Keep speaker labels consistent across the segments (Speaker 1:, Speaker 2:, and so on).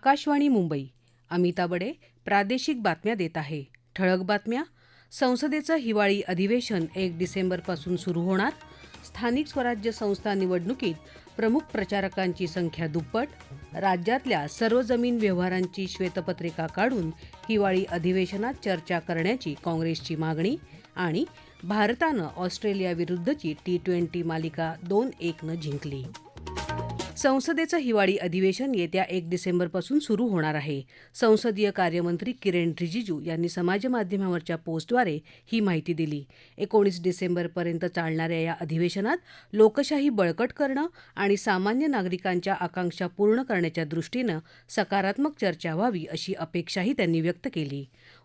Speaker 1: आकाशवाणी मुंबई अमिता बडे प्रादेशिक बातम्या देत आहे ठळक बातम्या संसदेचं हिवाळी अधिवेशन एक डिसेंबरपासून सुरू होणार स्थानिक स्वराज्य संस्था निवडणुकीत प्रमुख प्रचारकांची संख्या दुप्पट राज्यातल्या सर्व जमीन व्यवहारांची श्वेतपत्रिका काढून हिवाळी अधिवेशनात चर्चा करण्याची काँग्रेसची मागणी आणि भारतानं ऑस्ट्रेलियाविरुद्धची टी ट्वेंटी मालिका दोन एकनं जिंकली संसदेचं हिवाळी अधिवेशन येत्या एक डिसेंबरपासून सुरू होणार आहे संसदीय कार्यमंत्री किरेन रिजिजू यांनी समाजमाध्यमावरच्या पोस्टद्वारे ही माहिती दिली एकोणीस डिसेंबरपर्यंत चालणाऱ्या या अधिवेशनात लोकशाही बळकट करणं आणि सामान्य नागरिकांच्या आकांक्षा पूर्ण करण्याच्या दृष्टीनं सकारात्मक चर्चा व्हावी अशी अपेक्षाही त्यांनी व्यक्त केली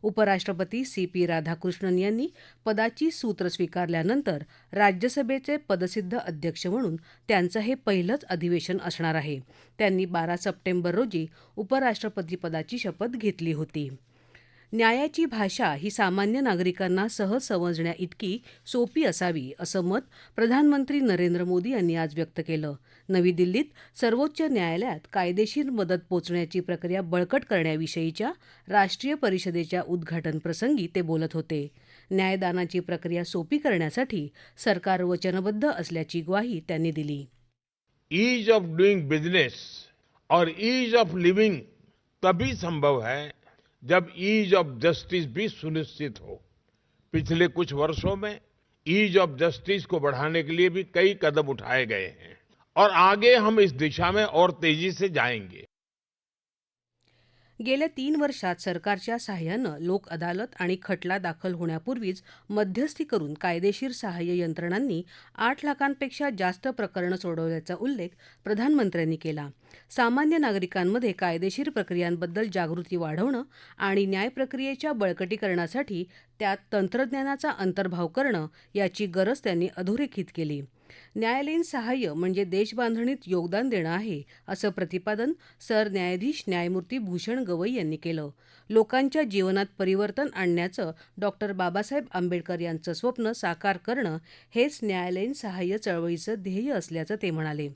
Speaker 1: उपराष्ट्रपती सी पी राधाकृष्णन यांनी पदाची सूत्र स्वीकारल्यानंतर राज्यसभेचे पदसिद्ध अध्यक्ष म्हणून त्यांचं हे पहिलंच अधिवेशन असणार आहे त्यांनी बारा सप्टेंबर रोजी उपराष्ट्रपतीपदाची शपथ घेतली होती न्यायाची भाषा ही सामान्य नागरिकांना सहज समजण्या इतकी सोपी असावी असं मत प्रधानमंत्री नरेंद्र मोदी यांनी आज व्यक्त केलं नवी दिल्लीत सर्वोच्च न्यायालयात कायदेशीर मदत पोचण्याची प्रक्रिया बळकट करण्याविषयीच्या राष्ट्रीय परिषदेच्या उद्घाटनप्रसंगी ते बोलत होते न्यायदानाची प्रक्रिया सोपी करण्यासाठी सरकार वचनबद्ध असल्याची ग्वाही त्यांनी दिली
Speaker 2: ईज ऑफ डुईंग बिझनेस और ईज ऑफ लिव्हिंग तभी संभव है जब ईज ऑफ जस्टिस भी सुनिश्चित हो पिछले कुछ वर्षों में ईज ऑफ जस्टिस को बढ़ाने के लिए भी कई कदम उठाए गए हैं और आगे हम इस दिशा में और तेजी से जाएंगे
Speaker 1: गेल्या तीन वर्षात सरकारच्या सहाय्यानं लोक अदालत आणि खटला दाखल होण्यापूर्वीच मध्यस्थी करून कायदेशीर सहाय्य यंत्रणांनी आठ लाखांपेक्षा जास्त प्रकरणं सोडवल्याचा उल्लेख प्रधानमंत्र्यांनी केला सामान्य नागरिकांमध्ये कायदेशीर प्रक्रियांबद्दल जागृती वाढवणं आणि न्यायप्रक्रियेच्या बळकटीकरणासाठी त्यात तंत्रज्ञानाचा अंतर्भाव करणं याची गरज त्यांनी अधोरेखित केली न्यायालयीन सहाय्य म्हणजे देशबांधणीत योगदान देणं आहे असं प्रतिपादन सरन्यायाधीश न्यायमूर्ती भूषण गवई यांनी केलं लोकांच्या जीवनात परिवर्तन आणण्याचं डॉक्टर बाबासाहेब आंबेडकर यांचं स्वप्न साकार करणं हेच न्यायालयीन सहाय्य चळवळीचं ध्येय असल्याचं ते म्हणाले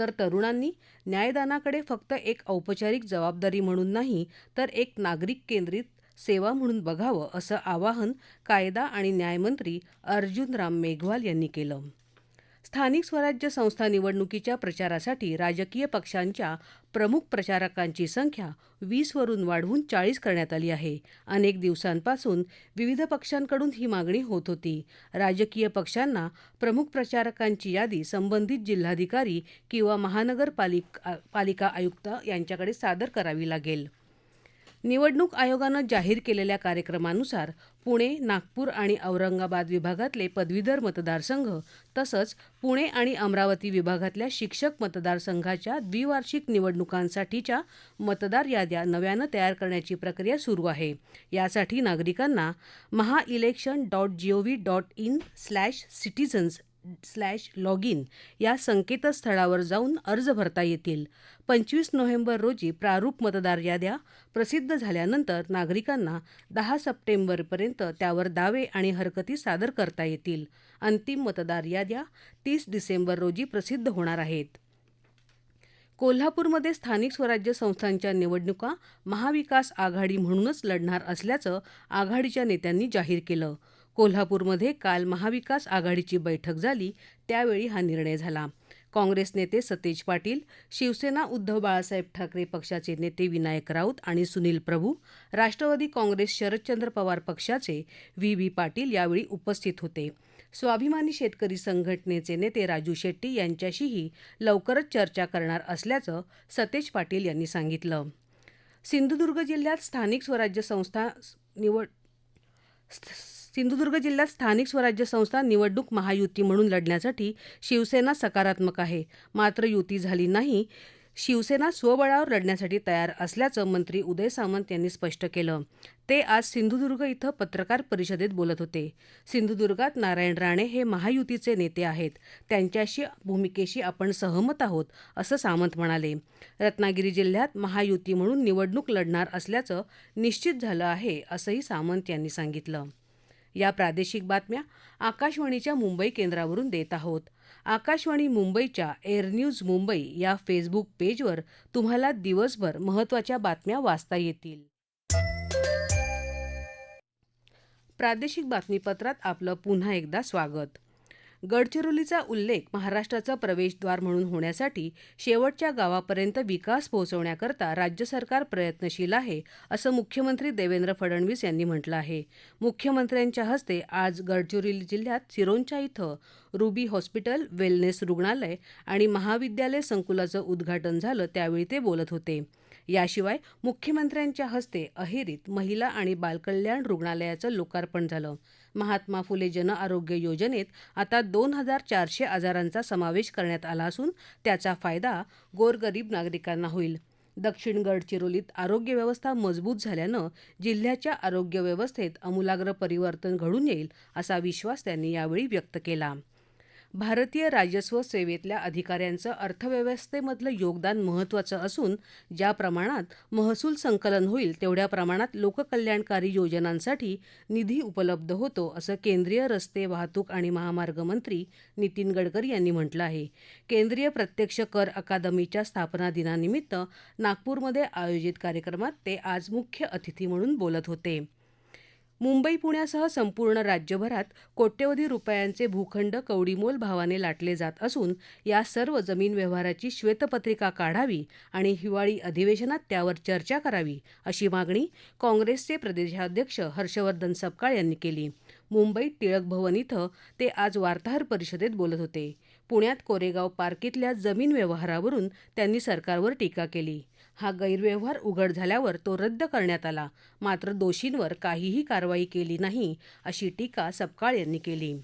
Speaker 1: तर तरुणांनी न्यायदानाकडे फक्त एक औपचारिक जबाबदारी म्हणून नाही तर एक नागरिक केंद्रित सेवा म्हणून बघावं असं आवाहन कायदा आणि न्यायमंत्री अर्जुन राम मेघवाल यांनी केलं स्थानिक स्वराज्य संस्था निवडणुकीच्या प्रचारासाठी राजकीय पक्षांच्या प्रमुख प्रचारकांची संख्या वीसवरून वाढवून चाळीस करण्यात आली आहे अनेक दिवसांपासून विविध पक्षांकडून ही मागणी होत होती राजकीय पक्षांना प्रमुख प्रचारकांची यादी संबंधित जिल्हाधिकारी किंवा महानगरपालिका पालिका आयुक्त यांच्याकडे सादर करावी लागेल निवडणूक आयोगानं जाहीर केलेल्या कार्यक्रमानुसार पुणे नागपूर आणि औरंगाबाद विभागातले पदवीधर मतदारसंघ तसंच पुणे आणि अमरावती विभागातल्या शिक्षक मतदारसंघाच्या द्विवार्षिक निवडणुकांसाठीच्या मतदार याद्या नव्यानं तयार करण्याची प्रक्रिया सुरू आहे यासाठी नागरिकांना Maha election dot G O V dot in slash citizens slash log in या संकेतस्थळावर जाऊन अर्ज भरता येतील पंचवीस नोव्हेंबर रोजी प्रारूप मतदार याद्या प्रसिद्ध झाल्यानंतर नागरिकांना दहा सप्टेंबरपर्यंत त्यावर दावे आणि हरकती सादर करता येतील अंतिम मतदार याद्या तीस डिसेंबर रोजी प्रसिद्ध होणार आहेत कोल्हापूरमध्ये स्थानिक स्वराज्य संस्थांच्या निवडणुका महाविकास आघाडी म्हणूनच लढणार असल्याचं आघाडीच्या नेत्यांनी जाहीर केलं कोल्हापूरमध्ये काल महाविकास आघाडीची बैठक झाली त्यावेळी हा निर्णय झाला काँग्रेस नेते सतेज पाटील शिवसेना उद्धव बाळासाहेब ठाकरे पक्षाचे नेते विनायक राऊत आणि सुनील प्रभू राष्ट्रवादी काँग्रेस शरदचंद्र पवार पक्षाचे व्ही व्ही पाटील यावेळी उपस्थित होते स्वाभिमानी शेतकरी संघटनेचे नेते राजू शेट्टी यांच्याशीही लवकरच चर्चा करणार असल्याचं सतेज पाटील यांनी सांगितलं सिंधुदुर्ग जिल्ह्यात स्थानिक स्वराज्य संस्था निवड सिंधुदुर्ग जिल्ह्यात स्थानिक स्वराज्य संस्था निवडणूक महायुती म्हणून लढण्यासाठी शिवसेना सकारात्मक आहे मात्र युती झाली नाही शिवसेना स्वबळावर लढण्यासाठी तयार असल्याचं मंत्री उदय सामंत यांनी स्पष्ट केलं ते आज सिंधुदुर्ग इथं पत्रकार परिषदेत बोलत होते सिंधुदुर्गात नारायण राणे हे महायुतीचे नेते आहेत त्यांच्याशी भूमिकेशी आपण सहमत आहोत असं सामंत म्हणाले रत्नागिरी जिल्ह्यात महायुती म्हणून निवडणूक लढणार असल्याचं निश्चित झालं आहे असंही सामंत यांनी सांगितलं या प्रादेशिक बातम्या आकाशवाणीच्या मुंबई केंद्रावरून देत आहोत आकाशवाणी मुंबईच्या एअरन्यूज मुंबई या फेसबुक पेजवर तुम्हाला दिवसभर महत्त्वाच्या बातम्या वाचता येतील प्रादेशिक बातमीपत्रात आपलं पुन्हा एकदा स्वागत गडचिरोलीचा उल्लेख महाराष्ट्राचं प्रवेशद्वार म्हणून होण्यासाठी शेवटच्या गावापर्यंत विकास पोहोचवण्याकरता राज्य सरकार प्रयत्नशील आहे असं मुख्यमंत्री देवेंद्र फडणवीस यांनी म्हटलं आहे मुख्यमंत्र्यांच्या हस्ते आज गडचिरोली जिल्ह्यात सिरोंचा इथं रुबी हॉस्पिटल वेलनेस रुग्णालय आणि महाविद्यालय संकुलाचं उद्घाटन झालं त्यावेळी ते बोलत होते याशिवाय मुख्यमंत्र्यांच्या हस्ते अहेरीत महिला आणि बालकल्याण रुग्णालयाचं लोकार्पण झालं महात्मा फुले जन आरोग्य योजनेत आता दोन हजार चारशे आजारांचा समावेश करण्यात आला असून त्याचा फायदा गोरगरीब नागरिकांना होईल दक्षिण गडचिरोलीत आरोग्य व्यवस्था मजबूत झाल्यानं जिल्ह्याच्या आरोग्य व्यवस्थेत आमूलाग्र परिवर्तन घडून येईल असा विश्वास त्यांनी यावेळी व्यक्त केला भारतीय राजस्व सेवेतल्या अधिकाऱ्यांचं अर्थव्यवस्थेमधलं योगदान महत्त्वाचं असून ज्या प्रमाणात महसूल संकलन होईल तेवढ्या प्रमाणात लोककल्याणकारी योजनांसाठी निधी उपलब्ध होतो असं केंद्रीय रस्ते वाहतूक आणि महामार्ग मंत्री नितीन गडकरी यांनी म्हटलं आहे केंद्रीय प्रत्यक्ष कर अकादमीच्या स्थापना दिनानिमित्त नागपूरमध्ये आयोजित कार्यक्रमात ते आज मुख्य अतिथी म्हणून बोलत होते मुंबई पुण्यासह संपूर्ण राज्यभरात कोट्यवधी रुपयांचे भूखंड कवडीमोल भावाने लाटले जात असून या सर्व जमीन व्यवहाराची श्वेतपत्रिका काढावी आणि हिवाळी अधिवेशनात त्यावर चर्चा करावी अशी मागणी काँग्रेसचे प्रदेशाध्यक्ष हर्षवर्धन सपकाळ यांनी केली मुंबईत टिळक भवन इथं ते आज वार्ताहर परिषदेत बोलत होते पुण्यात कोरेगाव पार्क इथल्या जमीन व्यवहारावरून त्यांनी सरकारवर टीका केली हा गैरव्यवहार उघड झाल्यावर तो रद्द करण्यात आला मात्र दोषींवर काहीही कारवाई केली नाही अशी टीका सपकाळ यांनी केली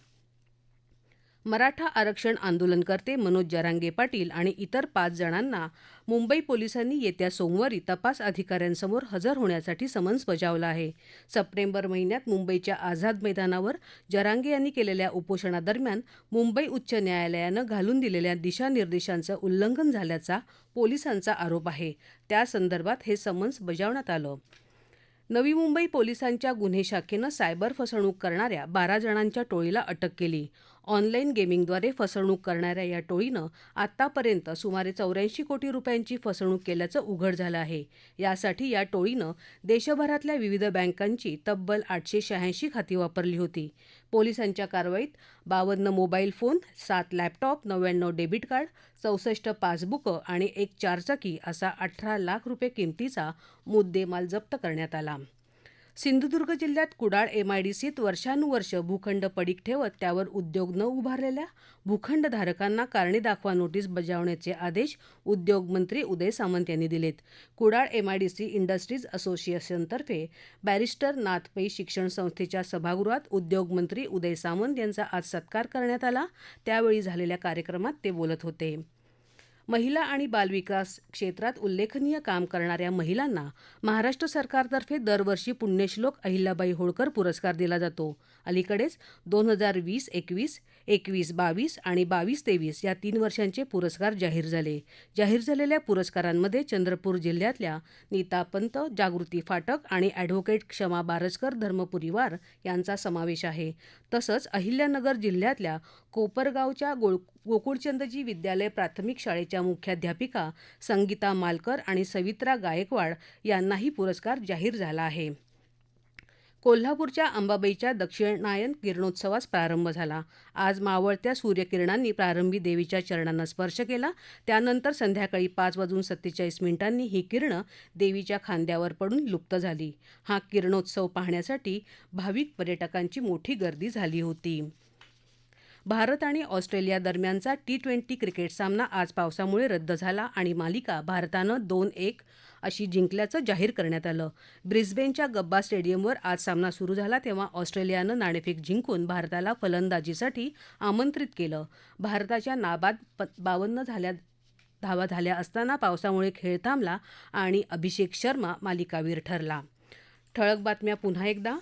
Speaker 1: मराठा आरक्षण आंदोलनकर्ते मनोज जरांगे पाटील आणि इतर पाच जणांना मुंबई पोलिसांनी येत्या सोमवारी तपास अधिकाऱ्यांसमोर हजर होण्यासाठी समन्स बजावला आहे सप्टेंबर महिन्यात मुंबईच्या आझाद मैदानावर जरांगे यांनी केलेल्या उपोषणादरम्यान मुंबई उच्च न्यायालयानं घालून दिलेल्या दिशानिर्देशांचं उल्लंघन झाल्याचा पोलिसांचा आरोप आहे त्यासंदर्भात हे समन्स बजावण्यात आलं नवी मुंबई पोलिसांच्या गुन्हे शाखेनं सायबर फसवणूक करणाऱ्या बारा जणांच्या टोळीला अटक केली ऑनलाईन गेमिंगद्वारे फसवणूक करणाऱ्या या टोळीनं आतापर्यंत सुमारे चौऱ्याऐंशी कोटी रुपयांची फसवणूक केल्याचं उघड झालं आहे यासाठी या टोळीनं देशभरातल्या विविध बँकांची तब्बल आठशे शहाऐंशी खाती वापरली होती पोलिसांच्या कारवाईत बावन्न मोबाईल फोन सात लॅपटॉप नव्याण्णव डेबिट कार्ड चौसष्ट पासबुकं आणि एक चारचाकी असा अठरा लाख रुपये किमतीचा मुद्देमाल जप्त करण्यात आला सिंधुदुर्ग जिल्ह्यात कुडाळ एमआयडीसीत वर्षानुवर्ष भूखंड पडीक ठेवत त्यावर उद्योग न उभारलेल्या भूखंडधारकांना कारणी दाखवा नोटीस बजावण्याचे आदेश उद्योगमंत्री उदय सामंत यांनी दिलेत कुडाळ एमआयडीसी इंडस्ट्रीज असोसिएशनतर्फे बॅरिस्टर नाथपै शिक्षण संस्थेच्या सभागृहात उद्योगमंत्री उदय सामंत यांचा आज सत्कार करण्यात आला त्यावेळी झालेल्या कार्यक्रमात ते बोलत होते महिला आणि बालविकास क्षेत्रात उल्लेखनीय काम करणाऱ्या महिलांना महाराष्ट्र सरकारतर्फे दरवर्षी पुण्यश्लोक अहिल्याबाई होळकर पुरस्कार दिला जातो अलीकडेच दोन हजार वीस एकवीस एकवीस बावीस आणि बावीस तेवीस या तीन वर्षांचे पुरस्कार जाहीर झाले जाहीर झालेल्या पुरस्कारांमध्ये चंद्रपूर जिल्ह्यातल्या नीता पंत जागृती फाटक आणि ॲडव्होकेट क्षमा बारसकर धर्मपुरीवार यांचा समावेश आहे तसंच अहिल्यानगर जिल्ह्यातल्या कोपरगावच्या गोळ गोकुळचंदजी विद्यालय प्राथमिक शाळेच्या मुख्याध्यापिका संगीता मालकर आणि सवित्रा गायकवाड यांनाही पुरस्कार जाहीर झाला आहे कोल्हापूरच्या अंबाबाईच्या दक्षिणायन किरणोत्सवास प्रारंभ झाला आज मावळत्या सूर्यकिरणांनी प्रारंभी देवीच्या चरणांना स्पर्श केला त्यानंतर संध्याकाळी पाच वाजून सत्तेचाळीस मिनिटांनी ही किरणं देवीच्या खांद्यावर पडून लुप्त झाली हा किरणोत्सव पाहण्यासाठी भाविक पर्यटकांची मोठी गर्दी झाली होती भारत आणि ऑस्ट्रेलिया दरम्यानचा टी ट्वेंटी क्रिकेट सामना आज पावसामुळे रद्द झाला आणि मालिका भारतानं दोन एक अशी जिंकल्याचं जाहीर करण्यात आलं ब्रिस्बेनच्या गब्बा स्टेडियमवर आज सामना सुरू झाला तेव्हा ऑस्ट्रेलियानं नाणेफेक जिंकून भारताला फलंदाजीसाठी आमंत्रित केलं भारताच्या नाबाद बावन्न झाल्या धावा झाल्या असताना पावसामुळे खेळ थांबला आणि अभिषेक शर्मा मालिकावीर ठरला ठळक बातम्या पुन्हा एकदा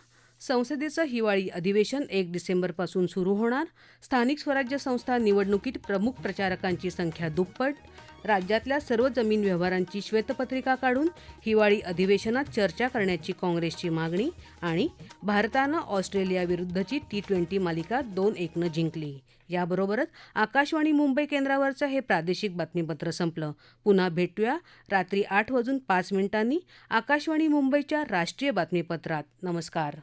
Speaker 1: संसदेचं हिवाळी अधिवेशन एक डिसेंबरपासून सुरू होणार स्थानिक स्वराज्य संस्था निवडणुकीत प्रमुख प्रचारकांची संख्या दुप्पट राज्यातल्या सर्व जमीन व्यवहारांची श्वेतपत्रिका काढून हिवाळी अधिवेशनात चर्चा करण्याची काँग्रेसची मागणी आणि भारतानं ऑस्ट्रेलियाविरुद्धची टी ट्वेंटी मालिका दोन एकनं जिंकली याबरोबरच आकाशवाणी मुंबई केंद्रावरचं हे प्रादेशिक बातमीपत्र संपलं पुन्हा भेटूया रात्री आठ वाजून पाच मिनिटांनी आकाशवाणी मुंबईच्या राष्ट्रीय बातमीपत्रात नमस्कार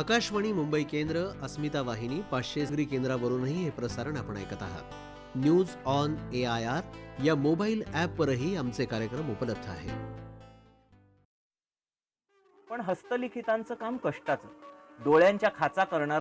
Speaker 3: आकाशवाणी मुंबई केंद्र अस्मिता वाहिनी पाचशे केंद्रावरूनही हे प्रसारण आपण ऐकत आहात news on A I R या मोबाईल ॲपवरही आमचे कार्यक्रम उपलब्ध आहे
Speaker 4: पण हस्तलिखितांचं काम कष्टाचं डोळ्यांच्या खाचा करणार